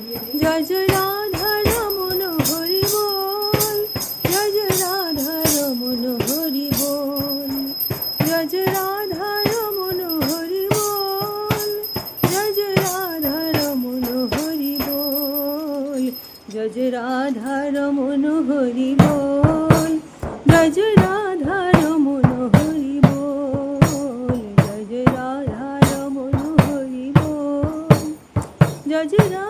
জয় জয় রাধা রমন হরি বল। জয় জয় রাধা রমন হরি বল। জয় জয় রাধা রমন হরি বল। জয় জয় রাধা রমন হরি বল। জয় জয় রাধা রমন হরি বল। জয় জয় রাধা রমন হরি বল। জয় জয় রাধা রমন হরি বল। জয় জয়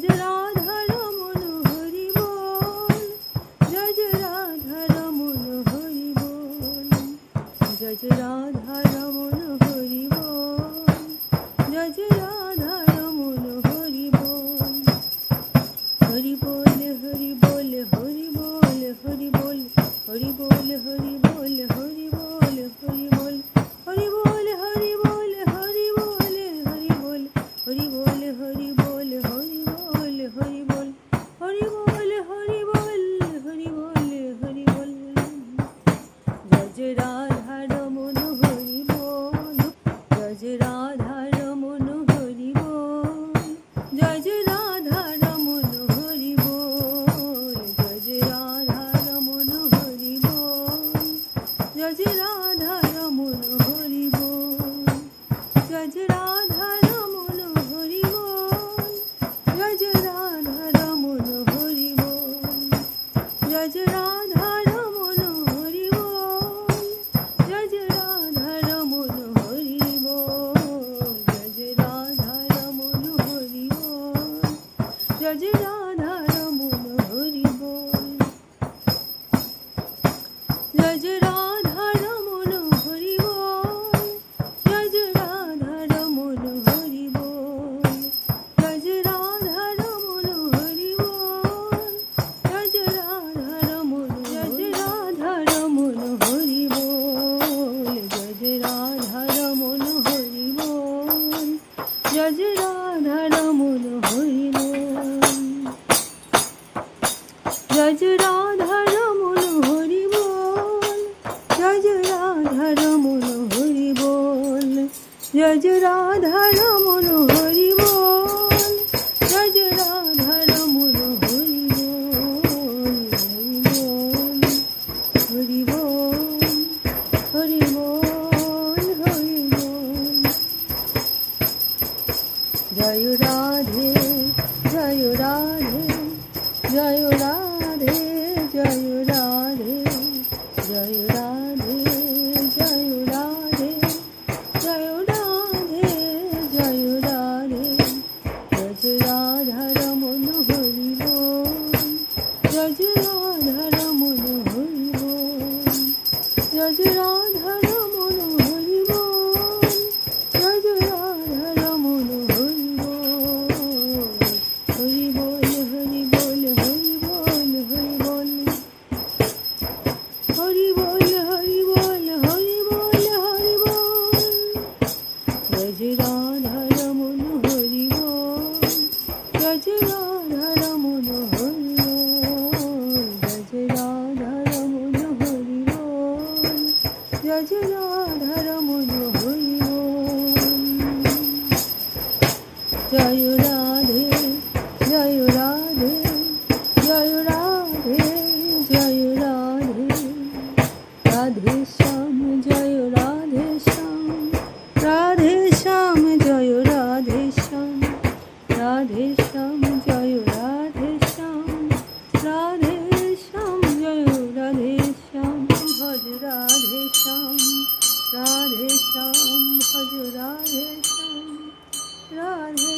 président. রজ রাধার মন হরি বল রজ রাধার মন হরি বল জয় রাধা রমন হরি বল। জয় রাধা রমন হরি বল হরি বল হরি বল হরি বল। জয় রাধে জয় রাধে জয় রাধে জয় রাধে। রাধে শ্যাম, জয় রাধে শ্যাম। রাধে শ্যাম, জয় রাধে শ্যাম। রাধে শ্যাম, জয় রাধে শ্যাম। রাধে শ্যাম, জয় রাধে শ্যাম। ভজ রাধে শ্যাম। রাধে শ্যাম, ভজ রাধে শ্যাম। রাধে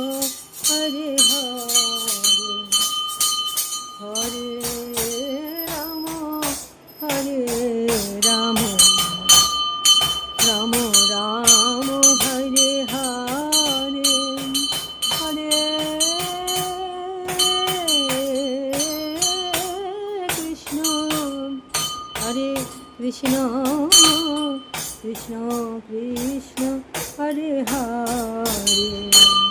কৃষ্ণ হরে হরে।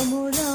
amor